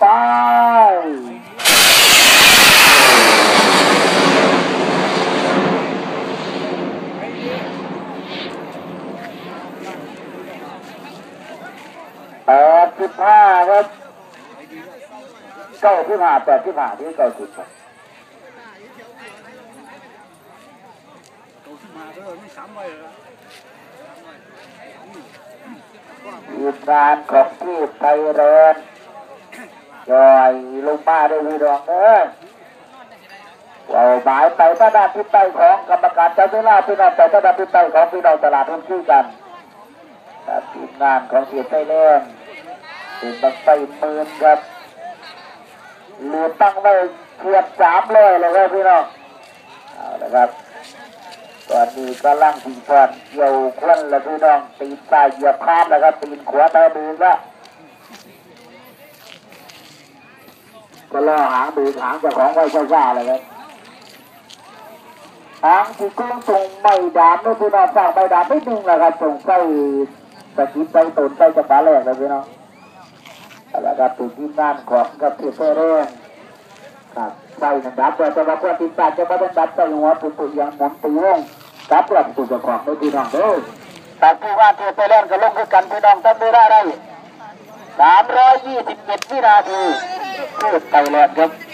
ไปแปดสิบห้าครับเก้าสิบห้าแปดสิบห้าที่เก้าสิบครับตัวขึ้นมาก็ไม่ซ้ำไปเลยทีมงานของที่ไทยแลนด์ จอยลงมาด้วยวีดองเอ้ยเราหมายไปพระดานทิศใต้ของกรรมการเจ้าเวลาพี่น้องแต่พระดานทิศใต้ของพี่น้องตลาดหุ้นชื่อกันครับทีมงานของทีมไทยแลนด์เป็นบังไฟมื่นครับเหลือตั้งไว้เกือบสามร้อยเลยครับพี่น้องเอาละครับตอนนี้ก็ล่างสิงพอนเกี่ยวควันแล้วพี่น้องตีนซ้ายเหยียบพลาดแล้วครับตีนขวาตาดูละ ก็ล่อหางดูหางจ้าของไว้ซ่าๆเลยครับหางที่กุ้งตรงไม่ดามนี่พี่น้องสร้างไม่ดามไม่ดึงแล้วครับตรงใกล้ตะกี้ใกล้ตนใกล้จะฟ้าแรกเลยพี่น้องเอาละครับเป็นที่งานของกับเทพเร่งครับใส่นันดับแต่จะมาเพื่อติดตามจะมาเป็นดับใส่หัวปุ่นๆอย่างหมุนตีวงกับหลังปุ่นจะของไม่พี่น้องเด้อแต่ที่ว่าเทไปเล่นก็ลงคือกันพี่น้องตั้งไม่ได้ได้สามร้อยยี่สิบเจ็ดวินาที พูดไปแล้วครับ